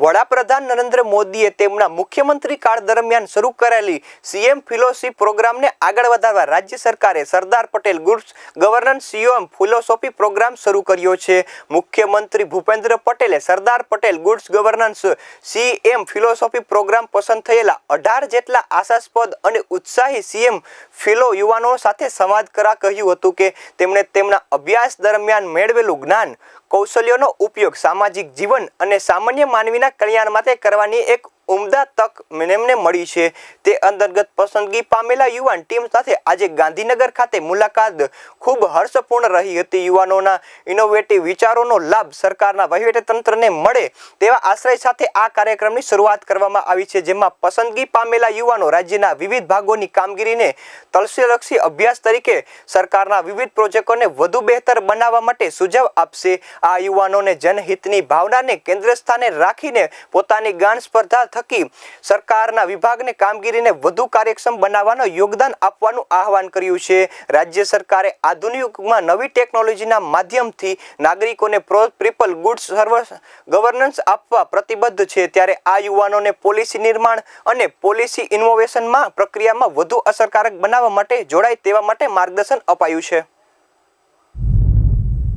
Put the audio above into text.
વડાપ્રધાન નરેન્દ્ર મોદીએ તેમના મુખ્યમંત્રી કાળ દરમિયાન શરૂ કરેલી સીએમ ફિલોસી પ્રોગ્રામને આગળ વધારવા રાજ્ય સરકારે Sardar Patel goods governance CM philosophy programme શરૂ કર્યો છે. મુખ્યમંત્રી ભૂપેન્દ્ર પટેલે Sardar Patel goods governance CM philosophy programme પસંદ થયેલા અઢાર જેટલા આશાસ્પદ અને ઉત્સાહી સીએમ ફિલો યુવાનો સાથે સંવાદ કરા કહ્યું હતું કે તેમણે તેમના અભ્યાસ દરમિયાન મેળવેલું જ્ઞાન કૌશલ્યોનો ઉપયોગ સામાજિક જીવન અને સામાન્ય માનવીના કલ્યાણ માટે કરવાની એક ઉમદા તક એમને મળી છે. તે અંતર્ગત પસંદગી પામેલા યુવાન ટીમ સાથે આજે ગાંધીનગર ખાતે મુલાકાત ખૂબ હર્ષપૂર્ણ રહી હતી. યુવાનોના ઇનોવેટિવ વિચારોનો લાભ સરકારના વહીવટીતંત્રને મળે તેવા આશ્રય સાથે આ કાર્યક્રમની શરૂઆત કરવામાં આવી છે, જેમાં પસંદગી પામેલા યુવાનો રાજ્યના વિવિધ ભાગોની કામગીરીને તલસ્યલક્ષી અભ્યાસ તરીકે સરકારના વિવિધ પ્રોજેક્ટોને વધુ બહેતર બનાવવા માટે સુઝાવ આપશે. આ યુવાનોને જનહિતની ભાવનાને કેન્દ્ર સ્થાને રાખીને પોતાની ગાન સ્પર્ધા થકી સરકારના વિભાગને કામગીરીને વધુ કાર્યક્ષમ બનાવવાનો યોગદાન આપવાનું આહવાન કર્યું છે. રાજ્ય સરકારે આધુનિક યુગમાં નવી ટેકનોલોજીના માધ્યમથી નાગરિકોને પ્રો, પીપલ ગુડ્સ સર્વ, ગવર્નન્સ આપવા પ્રતિબદ્ધ છે. ત્યારે આ યુવાનોને પોલિસી નિર્માણ અને પોલિસી ઇનોવેશનમાં પ્રક્રિયામાં વધુ અસરકારક બનાવવા માટે જોડાય તેવા માટે માર્ગદર્શન અપાયું છે.